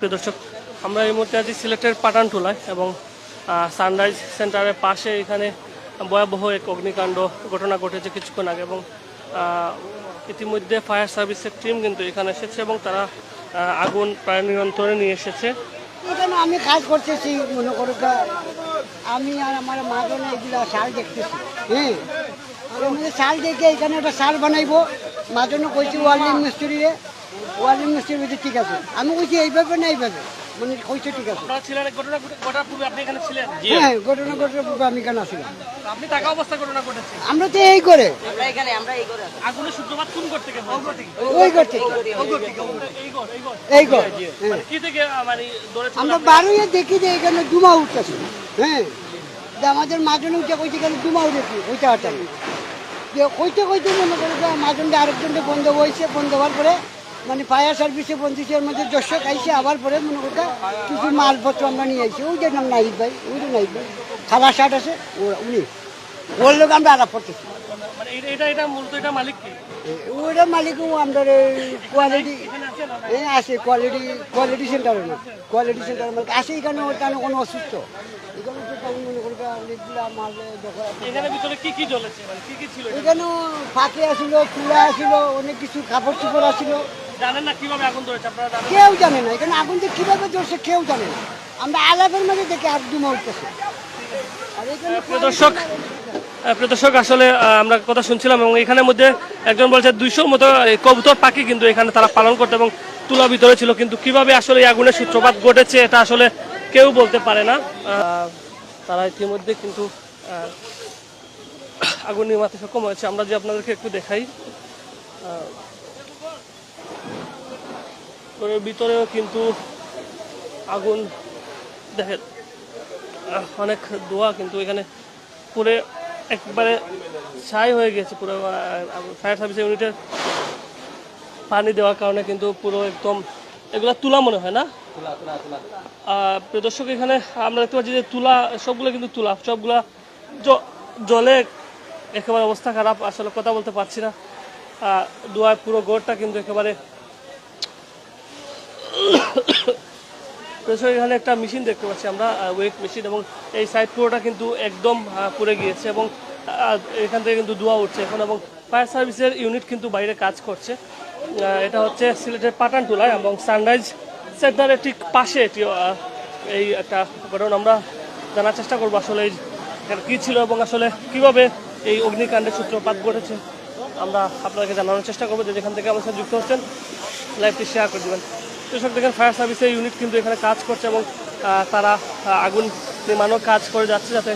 প্রিয় দর্শক, আমরা এই মুহূর্তে আছি সিলেটের পাটানটুলায় এবং সানরাইজ সেন্টারের পাশে। এখানে ভয়াবহ এক অগ্নিকাণ্ড ঘটনা ঘটেছে কিছুক্ষণ আগে এবং ইতিমধ্যে ফায়ার সার্ভিসের টিম কিন্তু এখানে এসেছে এবং তারা আগুন প্রায় নিয়ন্ত্রণে নিয়ে এসেছে। আমি কাজ করতেছি, মনে করো আমি আর আমার মা বোন শাল দেখতেছি হ্যাঁ? আর দেখে এখানে একটা শাল বানাইবো। মা জন্য কইছি ওয়ার্লিং মিস্ত্রিরে ওয়ার্লিং মিস্ত্রি বলছে ঠিক আছে। আমি কইছি এইভাবে না এইভাবে। মানে কইছে ঠিক আছে। এখানে ছিলেন? হ্যাঁ ঘটনা ঘটনার পূর্বে আমি আসলাম। ঘটেছে? আমরা তো এই করে ঘর থেকে এই ঘর, ঘর। হ্যাঁ। কি থেকে আহ, মানে আমরা বারোই দেখি যে এখানে দুমা উঠতেছে। হ্যাঁ। আমাদের মাজন উঠে কইছে এখানে দুমা উঠেছি ওইটা হাঁটান যে কইতে কইতে মনে করে যে মাজনটা আরেকজনটা বন্ধ হয়েছে বন্ধ হওয়ার পরে মানে ফায়ার সার্ভিসে বন্ধুদের মধ্যে দর্শক আইসে আবার পরে মনে করতে কিছু মালপত্র আমরা নিয়ে আসি ওই যে নাম নাহিদ ভাই, ওই যে নাহিদ ভাই। খাবার শার্ট আছে উনি ওর লোক আমরা আলাপ করতেছি। মানে এটা- এটা এটা মূলত এটা মালিক কি? ওটা কোয়ালিটি আছে কোয়ালিটি কোয়ালিটি সেন্টারে না কোয়ালিটি সেন্টারে মানে আসে এখানে কোনো অসুস্থ। এখানে তো তেমন মনে করবে অনেকগুলা মাল এখানে ভিতরে কি কি জ্বলেছে? মানে কি কি ছিল এখানে? এখানেও ফাঁকে আসিল চুলা আসিল অনেক কিছু কাপড় চোপড় আসিল। জানেন না কীভাবে আগুন ধরেছে? আপনারা কেউ জানে না। এখানে আগুন যে কীভাবে জ্বলছে কেউ জানে না। আমরা আলাপের মধ্যে দেখে আর দুমা উঠতেছে। আর এখানে দর্শক আহ, প্রিয় দর্শক আসলে আমরা কথা শুনছিলাম এবং এখানের মধ্যে একজন বলছে দুইশোর মতো কবুতর পাখি কিন্তু এখানে তারা পালন করতে এবং তুলা ভিতরে ছিল। কিন্তু কীভাবে আসলে এই আগুনের সূত্রপাত ঘটেছে এটা আসলে কেউ বলতে পারে না। তারা ইতিমধ্যে কিন্তু আগুন নির্মাতে সক্ষম হয়েছে। আমরা যে আপনাদেরকে একটু দেখাই। ভিতরেও কিন্তু আগুন দেখেন অনেক দোয়া কিন্তু এখানে পুরে একবারে ছাই হয়ে গেছে পুরো ফায়ার সার্ভিস ইউনিটের পানি দেওয়ার কারণে কিন্তু পুরো একদম এগুলা তুলা মনে হয় না? আহ, প্রিয় দর্শক এখানে আমরা দেখতে পাচ্ছি যে তুলা সবগুলো কিন্তু তুলা সবগুলা জলে একেবারে অবস্থা খারাপ আসলে কথা বলতে পারছি না। দোয়ায় পুরো গোড়টা কিন্তু একেবারে তো এখানে একটা মেশিন দেখতে পাচ্ছি আমরা ওয়েট মেশিন এবং এই সাইড পুরোটা কিন্তু একদম পুড়ে গিয়েছে এবং এখান থেকে কিন্তু ধোঁয়া উঠছে এখন এবং ফায়ার সার্ভিসের ইউনিট কিন্তু বাইরে কাজ করছে। এটা হচ্ছে সিলেটের পাটানটুলায় এবং সানরাইজ সেন্টারের ঠিক পাশে এটি এই একটা ঘটনা আমরা জানার চেষ্টা করব আসলে এই কী ছিল এবং আসলে কীভাবে এই অগ্নিকাণ্ডের সূত্রপাত ঘটেছে। আমরা আপনাদেরকে জানানোর চেষ্টা করব যে যেখান থেকে আমার সাথে যুক্ত হচ্ছেন লাইভটি শেয়ার করে দেবেন। কৃষক দেখেন ফায়ার সার্ভিসের ইউনিট কিন্তু এখানে কাজ করছে এবং তারা আগুন নির্মাণও কাজ করে যাচ্ছে যাতে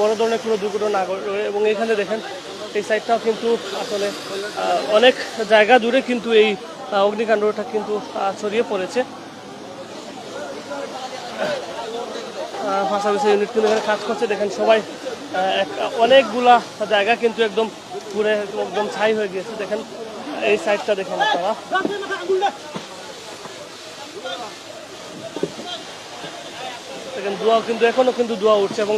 বড় ধরনের কোনো দুর্ঘটনা না এবং এখানে দেখেন, এই সাইডটাও কিন্তু আসলে অনেক জায়গা জুড়ে কিন্তু এই অগ্নিকাণ্ডটা কিন্তু ছড়িয়ে পড়েছে। ফায়ার সার্ভিসের ইউনিট কিন্তু এখানে কাজ করছে। দেখেন সবাই অনেকগুলা জায়গা কিন্তু একদম পুরে একদম ছাই হয়ে গিয়েছে। দেখেন, এই সাইডটা দেখেন আপনারা। দেখেন দোয়া কিন্তু এখনও কিন্তু দোয়া উঠছে এবং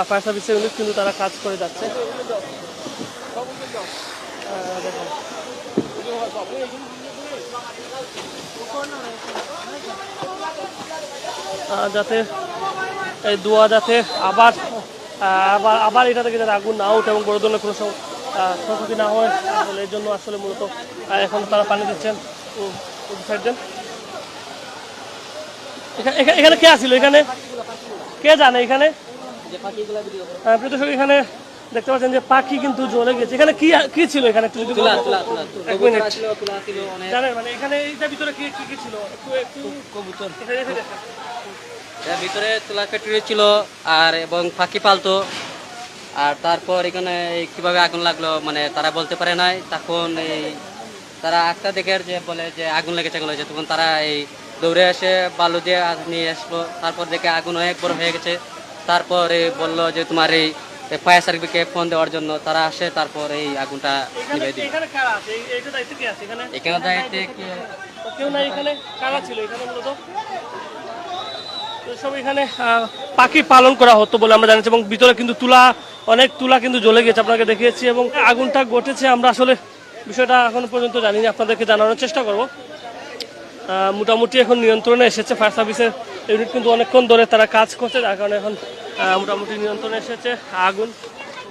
ফায়ার সার্ভিসের ইউনিট কিন্তু তারা কাজ করে যাচ্ছে। যাতে এই দোয়া যাতে আবার আবার আবার এটা থেকে যাতে আগুন না ওঠে এবং বড় ধরনের কোনো ক্ষয়ক্ষতি না হয় আসলে এর জন্য আসলে মূলত এখন তারা পানি দিচ্ছেন। সাইড দেন। এখা- এখা- এখানে কে আসছিল এখানে কে জানে এখানে? হ্যাঁ, এখানে দেখতে পাচ্ছেন যে পাখি কিন্তু জ্বলে গেছে। এখানে কি কি ছিল এখানে একটু যদি এক মিনিট। জানেন মানে এখানে এইটার ভিতরে কি কি ছিল? একটু একটু কবুতর। ভিতরে তুলা ফ্যাক্টরি ছিল আর এবং পাখি পালতো। আর তারপর এখানে কীভাবে আগুন লাগল মানে তারা বলতে পারে নাই। তখন এই তারা একটা দেখে যে বলে যে আগুন লেগেছে আগুন লেগেছে। তখন তারা এই দৌড়ে এসে বালু দিয়ে নিয়ে আসলো। তারপর দেখে আগুন অনেক বড় হয়ে গেছে। তারপরে বলল যে তোমার এই ফায়ার সার্ভিসকে ফোন দেওয়ার জন্য তারা আসে তারপর এই আগুনটা এখানে নিভে দিল। এখানে কারা আছে? এই- এইটা দায়িত্ব কে আছে এখানে? এখানে দায়িত্বে কি? কেউ নাই এখানে? কারা ছিল এখানে মূলত? সব এখানে পাখি পালন করা হতো বলে আমরা জানিয়েছি এবং ভিতরে কিন্তু তুলা অনেক তুলা কিন্তু জ্বলে গেছে আপনাকে দেখিয়েছি এবং আগুনটা ঘটেছে। আমরা আসলে বিষয়টা এখনও পর্যন্ত জানি না আপনাদেরকে জানানোর চেষ্টা করব। মোটামুটি এখন নিয়ন্ত্রণে এসেছে। ফায়ার সার্ভিসের ইউনিট কিন্তু অনেকক্ষণ ধরে তারা কাজ করছে, যার কারণে এখন মোটামুটি নিয়ন্ত্রণে এসেছে। আগুন